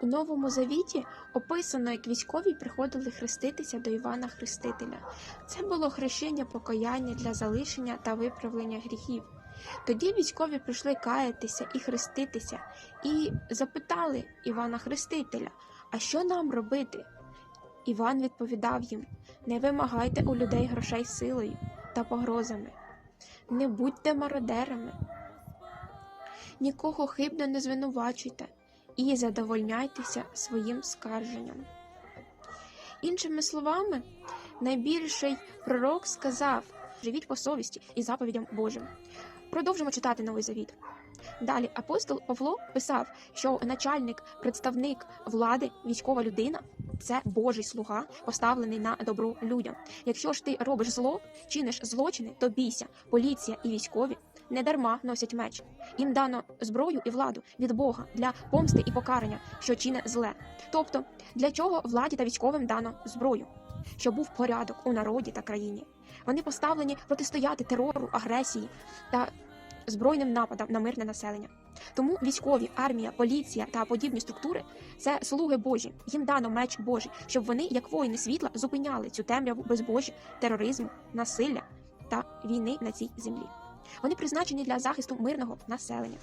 У Новому Завіті описано, як військові приходили хреститися до Івана Хрестителя. Це було хрещення покаяння для залишення та виправлення гріхів. Тоді військові прийшли каятися і хреститися, і запитали Івана Хрестителя, а що нам робити? Іван відповідав їм: не вимагайте у людей грошей силою та погрозами, не будьте мародерами, нікого хибно не звинувачуйте і задовольняйтеся своїм скарженням. Іншими словами, найбільший пророк сказав: живіть по совісті і заповідям Божим. Продовжимо читати Новий Завіт. Далі апостол Павло писав, що начальник, представник влади, військова людина це Божий слуга, поставлений на добро людям. Якщо ж ти робиш зло, чиниш злочини, то бійся. Поліція і військові не дарма носять меч. Їм дано зброю і владу від Бога для помсти і покарання, що чинить зле. Тобто, для чого владі та військовим дано зброю? Щоб був порядок у народі та країні. Вони поставлені протистояти терору, агресії та збройним нападам на мирне населення. Тому військові, армія, поліція та подібні структури це слуги Божі. Їм дано меч Божий, щоб вони, як воїни світла, зупиняли цю темряву безбожжя, тероризму, насилля та війни на цій землі. Вони призначені для захисту мирного населення.